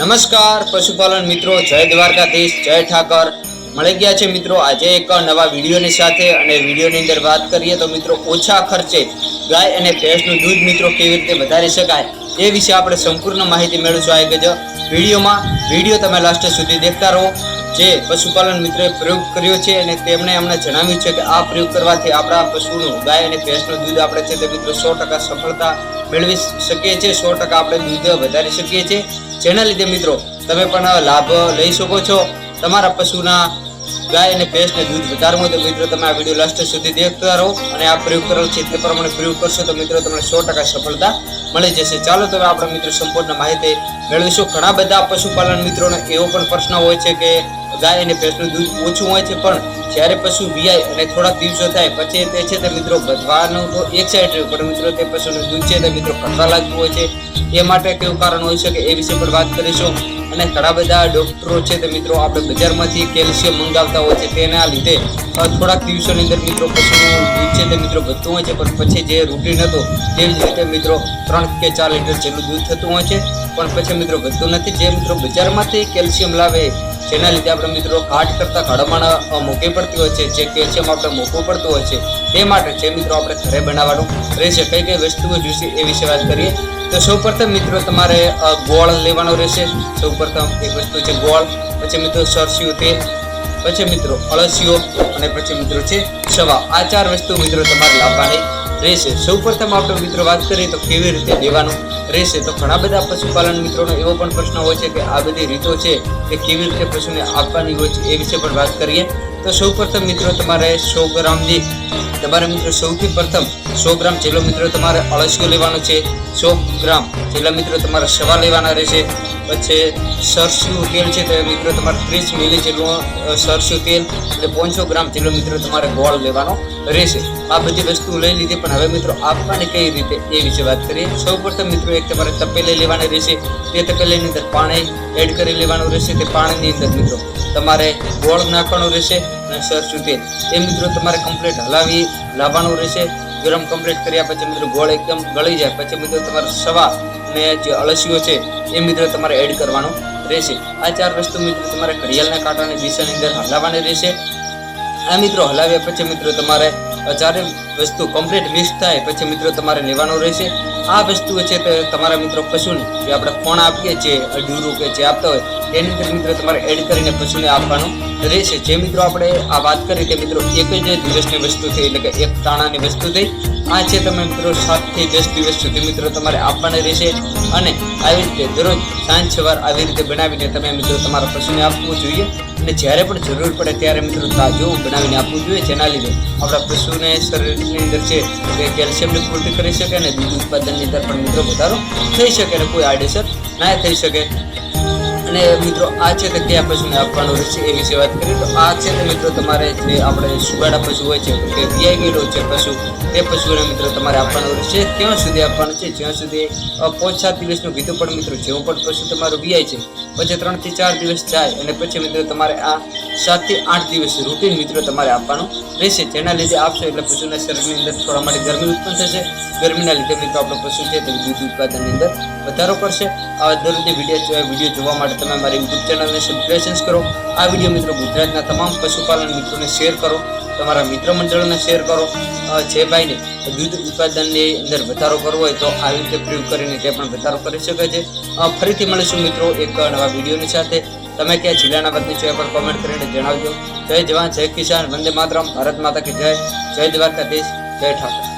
નમસ્કાર, પશુપાલન મિત્રો, જય દ્વારકાધીશ, જય ઠાકર. મળી ગયા છે મિત્રો આજે એક નવા વિડીયોની સાથે અને વિડીયોની અંદર વાત કરીએ તો મિત્રો ઓછા ખર્ચે ગાય અને ભેંસનું દૂધ મિત્રો કેવી રીતે વધારી શકાય એ વિશે આપણે સંપૂર્ણ માહિતી મેળવશું આ એક જ વિડીયોમાં. વીડિયો તમે લાસ્ટ સુધી દેખતા રહો. જે પશુપાલન મિત્રોએ પ્રયોગ કર્યો છે અને તેમણે અમને જણાવ્યું છે કે આ પ્રયોગ કરવાથી આપણા પશુનું ગાય અને ભેંસનું દૂધ આપણે છે તે મિત્રો સો ટકા સફળતા મેળવી શકીએ છીએ. સો ટકા આપણે દૂધ વધારી શકીએ છીએ. જેના લીધે મિત્રો, તમે પણ લાભ લઈ શકો છો. તમારા પશુના ગાય અને ભેંસને દૂધ વધારવું હોય તો મિત્રો તમે આ વીડિયો લાસ્ટ સુધી દેખતા રહો અને આ પ્રયોગ કરેલ છે તે પ્રમાણે પ્રયોગ કરશો તો મિત્રો તમને સો ટકા સફળતા મળી જશે. ચાલો તમે આપણે મિત્રો સંપૂર્ણ માહિતી મેળવીશું. ઘણા બધા પશુપાલન મિત્રોને એવો પણ પ્રશ્ન હોય છે કે ગાય અને ભેંસનું દૂધ ઓછું હોય છે, પણ જ્યારે પશુ વિયાય અને થોડાક દિવસો થાય પછી તે છે તે મિત્રો વધવાનું તો એક સાઈડ રહ્યું. પણ મિત્રો તે પશુનું દૂધ છે તે મિત્રો ઘટવા લાગતું હોય છે. એ માટે કેવું કારણ હોય શકે એ વિશે પણ વાત કરીશું. અને ઘણા બધા ડોક્ટરો છે તે મિત્રો આપણે બજારમાંથી કેલ્શિયમ મંગાવતા હોય છે તેના લીધે થોડાક દિવસોની અંદર મિત્રો પશુનું દૂધ છે તે મિત્રો વધતું હોય છે, પણ પછી જે રૂટીન હતો તેવી જ રીતે મિત્રો ત્રણ કે ચાર લીટર જેટલું દૂધ થતું હોય છે. પણ પછી મિત્રો વધતું નથી. જે મિત્રો બજારમાંથી કેલ્શિયમ લાવે જેના લીધે આપણે મિત્રો ઘાટ કરતાં ઘડમણ મૂકી પડતી હોય છે. જે કેલ્શિયમ આપણે મૂકવું પડતું હોય છે તે માટે જે મિત્રો આપણે ઘરે બનાવવાનું રહેશે. કઈ કઈ વસ્તુઓ જોઈશે એ વિશે વાત કરીએ. તો સૌપ્રથમ મિત્રો તમારે ગોળ લેવાનો રહેશે. સૌપ્રથમ એક વસ્તુ છે ગોળ. પછી મિત્રો સરસિયું તેલ પછી મિત્રો અળસીઓ અને પછી મિત્રો છે સવા. આ ચાર વસ્તુ મિત્રો તમારે લાવવાની રહેશે. સૌપ્રથમ આપણે મિત્રો વાત કરીએ તો કેવી રીતે લેવાનું રહેશે. તો ઘણા બધા પશુપાલન મિત્રોનો એવો પણ પ્રશ્ન હોય છે કે આ બધી રીતો છે કે કેવી રીતે પશુને આપવાની હોય છે એ વિશે પણ વાત કરીએ. તો સૌપ્રથમ મિત્રો તમારે સો ગ્રામની તમારે મિત્રો સૌથી પ્રથમ સો ગ્રામ જેટલો મિત્રો તમારે અળસિયો લેવાનો છે સો ગ્રામ જેટલા મિત્રો તમારે સવા લેવાના રહેશે. પછી સરસ્યું તેલ છે તો મિત્રો તમારે ત્રીસ મિલી જેટલું અ, સરસ્યું તેલ એટલે પાંચસો ગ્રામ જેટલો મિત્રો તમારે ગોળ લેવાનો રહેશે. આ બધી વસ્તુ લઈ લીધી પણ હવે મિત્રો આપવાની કઈ રીતે એ વિશે વાત કરીએ. સૌ પ્રથમ મિત્રો એક તમારે તપેલી લેવાની રહેશે. તે તપેલીની અંદર પાણી એડ કરી લેવાનું રહેશે. તે પાણીની અંદર મિત્રો તમારે ગોળ નાખવાનું રહેશે. અને તેલ એ મિત્રો તમારે કમ્પ્લીટ હલાવી, લાવવાનું રહેશે. ગરમ કમ્પ્લીટ કર્યા પછી મિત્રો ગોળ એકદમ ગળી જાય. પછી મિત્રો તમારે સવા અને જે અળસીઓ છે, એ મિત્રો તમારે એડ કરવાનું રહેશે. આ ચાર વસ્તુ મિત્રો તમારે ઘડિયાળના કાંટાની દિશાની અંદર હલાવવાની રહેશે. આ મિત્રો હલાવ્યા પછી મિત્રો તમારે ચારે વસ્તુ કમ્પ્લીટ મિક્સ થાય પછી મિત્રો તમારે લેવાનું રહેશે. આ વસ્તુઓ છે તે તમારા મિત્રો પશુને જે આપણે ફોણ આપીએ છીએ અઢૂરું કે જે આપતા હોય તેની અંદર મિત્રો તમારે એડ કરીને પશુને આપવાનું રહેશે. જે મિત્રો આપણે આ વાત કરી કે મિત્રો એક જ દિવસની વસ્તુ થઈ, એટલે કે એક તાણાની વસ્તુ થઈ, આ છે તમે મિત્રો સાતથી દસ દિવસ સુધી મિત્રો તમારે આપવાની રહેશે. અને આવી રીતે દરરોજ સાંજ સવાર આવી રીતે બનાવીને તમે મિત્રો તમારા પશુને આપવું જોઈએ. અને જ્યારે પણ જરૂર પડે ત્યારે મિત્રો તાજો બનાવીને આપવું જોઈએ, જેના લીધે આપણા પશુને શરીરની અંદર છે તે કેલ્શિયમની પૂર્તિ કરી શકે અને દૂધ ઉત્પાદનની અંદર પણ મિત્રો વધારો થઈ શકે અને કોઈ આડેસર ના થઈ શકે. અને મિત્રો આ છે તે કયા પશુને આપવાનું રહેશે એ વિશે વાત કરીએ તો આ છે તે મિત્રો તમારે જે આપણે સુગાડા પશુ હોય છે, કે ગયેલો છે પશુ, તે પશુને મિત્રો તમારે આપવાનું રહેશે. ત્યાં સુધી આપવાનું છે, જ્યાં સુધી પાંચ સાત દિવસનું કીધું પણ મિત્રો જેવું પણ પશુ તમારું વીઆઈ છે, પછી ત્રણથી ચાર દિવસ જાય અને પછી મિત્રો તમારે આ સાતથી આઠ દિવસ રૂટીન મિત્રો તમારે આપવાનું રહેશે. જેના લીધે આપશો એટલે પશુના શરીરની અંદર થોડા માટે ગરમી ઉત્પન્ન થશે. ગરમીના લીધે મિત્રો આપણો પશુ છે તે દૂધ ઉત્પાદનની અંદર વધારો કરશે. આ દરરોજની વીડિયો વીડિયો જોવા માટે તમે મારી યુટ્યુબ ચેનલને સબસ્ક્રાઇબ કરો. આ વીડિયો મિત્રો ગુજરાતના તમામ પશુપાલન મિત્રોને શેર કરો. તમારા મિત્ર મંડળને શેર કરો. જે ભાઈને દૂધ ઉત્પાદનની અંદર વધારો કરવો હોય તો આવી રીતે પ્રયોગ કરીને તે પણ વધારો કરી શકે છે. ફરીથી મળીશું મિત્રો એક નવા વિડીયોની સાથે. તમે ક્યાં જિલ્લાના વતની છો એ પણ કોમેન્ટ કરીને જણાવજો. જય જવાન, જય કિસાન, વંદે માતરમ. ભારત માતા કે જય. જય દ્વારકાધીશ. જય ઠાકોર.